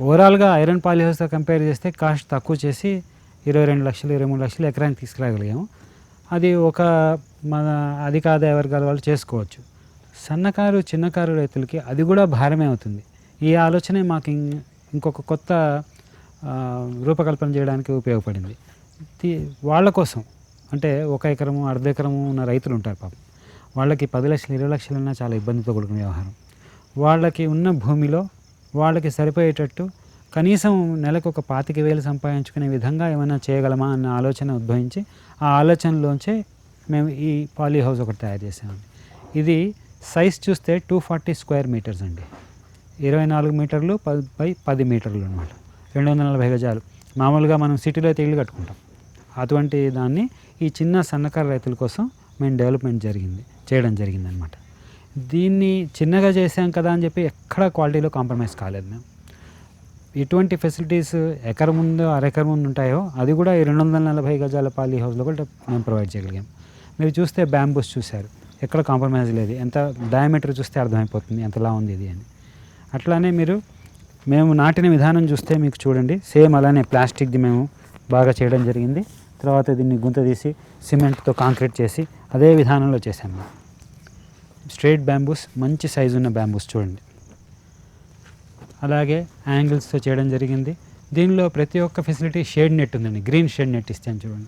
ఓవరాల్గా ఐరన్ పాలిహౌస్తో కంపేర్ చేస్తే కాస్ట్ తక్కువ చేసి ఇరవై రెండు లక్షలు ఇరవై మూడు లక్షలు ఎకరానికి తీసుకురాగలిగాము. అది ఒక మన అధిక ఆదాయ వర్గాల వాళ్ళు చేసుకోవచ్చు. సన్నకారు చిన్నకారు రైతులకి అది కూడా భారమే అవుతుంది. ఈ ఆలోచనే మాకు ఇంకొక కొత్త రూపకల్పన చేయడానికి ఉపయోగపడింది. వాళ్ళ కోసం. అంటే ఒక ఎకరము అర్ధ ఎకరము ఉన్న రైతులు ఉంటారు పాపం. వాళ్ళకి పది లక్షలు ఇరవై లక్షలు ఉన్నా చాలా ఇబ్బందితో కూడుకున్న వ్యవహారం. వాళ్ళకి ఉన్న భూమిలో వాళ్ళకి సరిపోయేటట్టు కనీసం నెలకు ఒక పాతిక వేలు సంపాదించుకునే విధంగా ఏమైనా చేయగలమా అన్న ఆలోచన ఉద్భవించి ఆ ఆలోచనలోంచే మేము ఈ పాలీ హౌస్ ఒకటి తయారు చేసామండి ఇది సైజ్ చూస్తే టూ ఫార్టీ స్క్వేర్ మీటర్స్ అండి. ఇరవై నాలుగు మీటర్లు పది బై పది మీటర్లు అనమాట రెండు వందల నలభై గజాలు. మామూలుగా మనం సిటీలో అయితే ఇల్లు కట్టుకుంటాం. అటువంటి దాన్ని ఈ చిన్న సన్నకారు రైతుల కోసం మేము డెవలప్మెంట్ జరిగింది చేయడం జరిగిందనమాట దీన్ని చిన్నగా చేసాం కదా అని చెప్పి ఎక్కడ క్వాలిటీలో కాంప్రమైజ్ కాలేదు మేము. ఎటువంటి ఫెసిలిటీస్ ఎకరం ముందు అరెకరం ముందు ఉంటాయో అది కూడా ఈ రెండు వందల నలభై గజాల పాలీ హౌస్లో కూడా మేము ప్రొవైడ్ చేయగలిగాం. మీరు చూస్తే బ్యాంబూస్ చూశారు. ఎక్కడ కాంప్రమైజ్ లేదు. ఎంత డయామీటర్ చూస్తే అర్థమైపోతుంది ఎంతలా ఉంది ఇది అని. అట్లానే మీరు మేము నాటిన విధానం చూస్తే మీకు చూడండి. సేమ్ అలానే ప్లాస్టిక్ది మేము బాగా చేయడం జరిగింది. తర్వాత దీన్ని గుంత తీసి సిమెంట్తో కాంక్రీట్ చేసి అదే విధానంలో చేసాము మేము. స్ట్రేట్ బ్యాంబూస్ మంచి సైజు ఉన్న బ్యాంబూస్ చూడండి. అలాగే యాంగిల్స్తో చేయడం జరిగింది. దీనిలో ప్రతి ఒక్క ఫెసిలిటీ షేడ్ నెట్ ఉందండి. గ్రీన్ షేడ్ నెట్ ఇస్తాను చూడండి.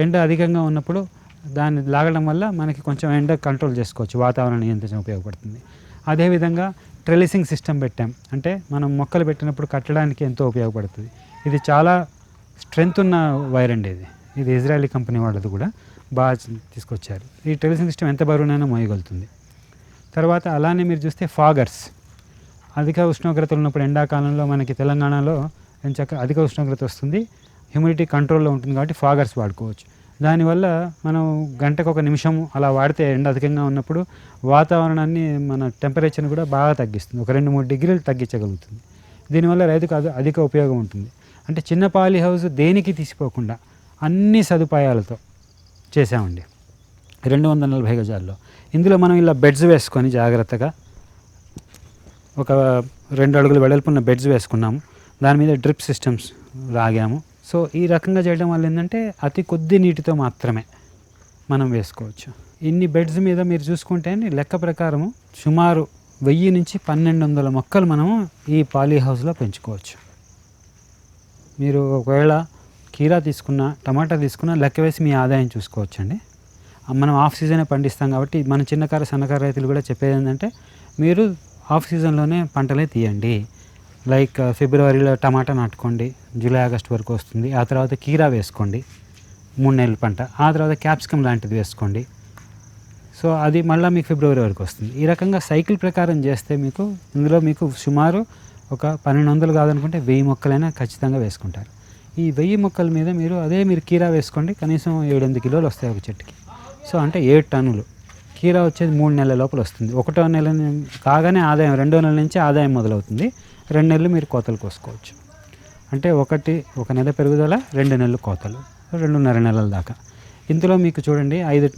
ఎండ అధికంగా ఉన్నప్పుడు దాన్ని లాగడం వల్ల మనకి కొంచెం ఎండ కంట్రోల్ చేసుకోవచ్చు. వాతావరణ నియంత్రణ ఉపయోగపడుతుంది. అదేవిధంగా ట్రెలిసింగ్ సిస్టమ్ పెట్టాం. అంటే మనం మొక్కలు పెట్టినప్పుడు కట్టడానికి ఎంతో ఉపయోగపడుతుంది. ఇది చాలా స్ట్రెంగ్త్ ఉన్న వైర్ అండి ఇది. ఇది ఇజ్రాయలీ కంపెనీ వాళ్ళది కూడా. బాగా తీసుకొచ్చారు. ఈ ట్రెలిసింగ్ సిస్టమ్ ఎంత బరువునైనా మోయగలుగుతుంది. తర్వాత అలానే మీరు చూస్తే ఫాగర్స్. అధిక ఉష్ణోగ్రతలు ఉన్నప్పుడు ఎండాకాలంలో మనకి తెలంగాణలో ఎంచక్క అధిక ఉష్ణోగ్రత వస్తుంది. హ్యూమిడిటీ కంట్రోల్లో ఉంటుంది కాబట్టి ఫాగర్స్ వాడుకోవచ్చు. దానివల్ల మనం గంటకు ఒక నిమిషం అలా వాడితే ఎండ అధికంగా ఉన్నప్పుడు వాతావరణాన్ని మన టెంపరేచర్ని కూడా బాగా తగ్గిస్తుంది. ఒక రెండు మూడు డిగ్రీలు తగ్గించగలుగుతుంది. దీనివల్ల రైతుకు అది అధిక ఉపయోగం ఉంటుంది. అంటే చిన్న పాలి హౌస్ దేనికి తీసిపోకుండా అన్ని సదుపాయాలతో చేసామండి రెండు వందల నలభై గజాల్లో. ఇందులో మనం ఇలా బెడ్స్ వేసుకొని జాగ్రత్తగా ఒక రెండు అడుగులు వెడల్పున్న బెడ్స్ వేసుకున్నాము. దాని మీద డ్రిప్ సిస్టమ్స్ లాగాము. సో ఈ రకంగా చేయడం వల్ల ఏంటంటే అతి కొద్ది నీటితో మాత్రమే మనం వేసుకోవచ్చు. ఇన్ని బెడ్స్ మీద మీరు చూసుకుంటే లెక్క ప్రకారము సుమారు వెయ్యి నుంచి పన్నెండు వందల మొక్కలు మనము ఈ పాలీ హౌస్లో పెంచుకోవచ్చు. మీరు ఒకవేళ కీరా తీసుకున్న టమాటా తీసుకున్న లెక్క వేసి మీ ఆదాయం చూసుకోవచ్చండి. మనం ఆఫ్ సీజనే పండిస్తాం కాబట్టి మన చిన్నకారు సన్నకారు రైతులు కూడా చెప్పేది ఏంటంటే మీరు ఆఫ్ సీజన్లోనే పంటలే తీయండి. లైక్ uh, ఫిబ్రవరిలో టమాటా నాటుకోండి జూలై ఆగస్ట్ వరకు వస్తుంది. ఆ తర్వాత కీరా వేసుకోండి మూడు నెలల పంట. ఆ తర్వాత క్యాప్సికమ్ లాంటిది వేసుకోండి. సో అది మళ్ళీ మీకు ఫిబ్రవరి వరకు వస్తుంది. ఈ రకంగా సైకిల్ ప్రకారం చేస్తే మీకు ఇందులో మీకు సుమారు ఒక పన్నెండు వందలు కాదనుకుంటే వెయ్యి మొక్కలైనా ఖచ్చితంగా వేసుకుంటారు. ఈ వెయ్యి మొక్కల మీద మీరు అదే మీరు కీరా వేసుకోండి కనీసం ఏడెనిమిది కిలోలు వస్తాయి ఒక చెట్టుకి. సో అంటే ఏడు టన్నులు. కీరా వచ్చేది మూడు నెలల లోపల వస్తుంది. ఒకటో నెల కాగానే ఆదాయం రెండో నెల నుంచి ఆదాయం మొదలవుతుంది. రెండు నెలలు మీరు కోతలు కోసుకోవచ్చు. అంటే ఒకటి ఒక నెల పెరుగుదల రెండు నెలలు కోతలు. రెండున్నర నెలల దాకా. ఇందులో మీకు చూడండి ఐదు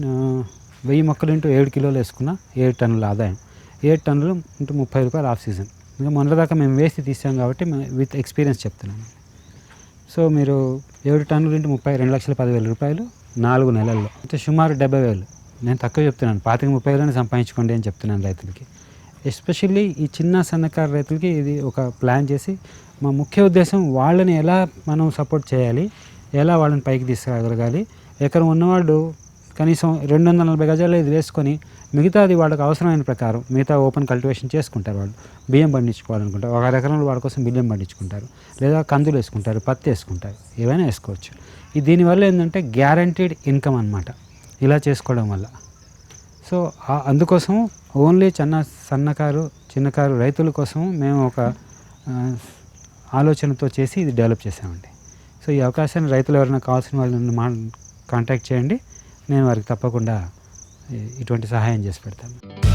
వెయ్యి మొక్కలు ఇంటూ ఏడు కిలోలు వేసుకున్న ఏడు టన్నుల ఆదాయం. ఏడు టన్నులు ఇంటూ ముప్పై రూపాయలు ఆఫ్ సీజన్. ఇంకా మొన్నటిదాకా మేము వేసి తీసాం కాబట్టి విత్ ఎక్స్పీరియన్స్ చెప్తున్నాను. సో మీరు ఏడు టన్నులు ఇంటి ముప్పై రెండు లక్షల పదివేల రూపాయలు నాలుగు నెలల్లో. అంటే సుమారు డెబ్బై వేలు. నేను తక్కువ చెప్తున్నాను. పాతిక ముప్పై వేలని సంపాదించుకోండి అని చెప్తున్నాను రైతులకి. ఎస్పెషల్లీ ఈ చిన్న సన్నకారు రైతులకి ఇది ఒక ప్లాన్ చేసి మా ముఖ్య ఉద్దేశం వాళ్ళని ఎలా మనం సపోర్ట్ చేయాలి ఎలా వాళ్ళని పైకి తీసుకురాగలగాలి ఎక్కడ ఉన్నవాళ్ళు కనీసం రెండు వందల నలభై గజాలు ఇది వేసుకొని మిగతాది వాళ్ళకి అవసరమైన ప్రకారం మిగతా ఓపెన్ కల్టివేషన్ చేసుకుంటారు వాళ్ళు. బియ్యం పండించుకోవాలనుకుంటారు. ఒక ఎకరంలో వాళ్ళ కోసం బియ్యం పండించుకుంటారు. లేదా కందులు వేసుకుంటారు పత్తి వేసుకుంటారు. ఏవైనా వేసుకోవచ్చు. దీనివల్ల ఏంటంటే గ్యారంటీడ్ ఇన్కమ్ అన్నమాట. ఇలా చేసుకోవడం వల్ల. సో అందుకోసం ఓన్లీ చిన్న సన్నకారు చిన్నకారు రైతుల కోసం మేము ఒక ఆలోచనతో చేసి ఇది డెవలప్ చేసామండి సో ఈ అవకాశాన్ని రైతులు ఎవరైనా కావాల్సిన వాళ్ళని మా కాంటాక్ట్ చేయండి. నేను వారికి తప్పకుండా ఇటువంటి సహాయం చేసి పెడతాను.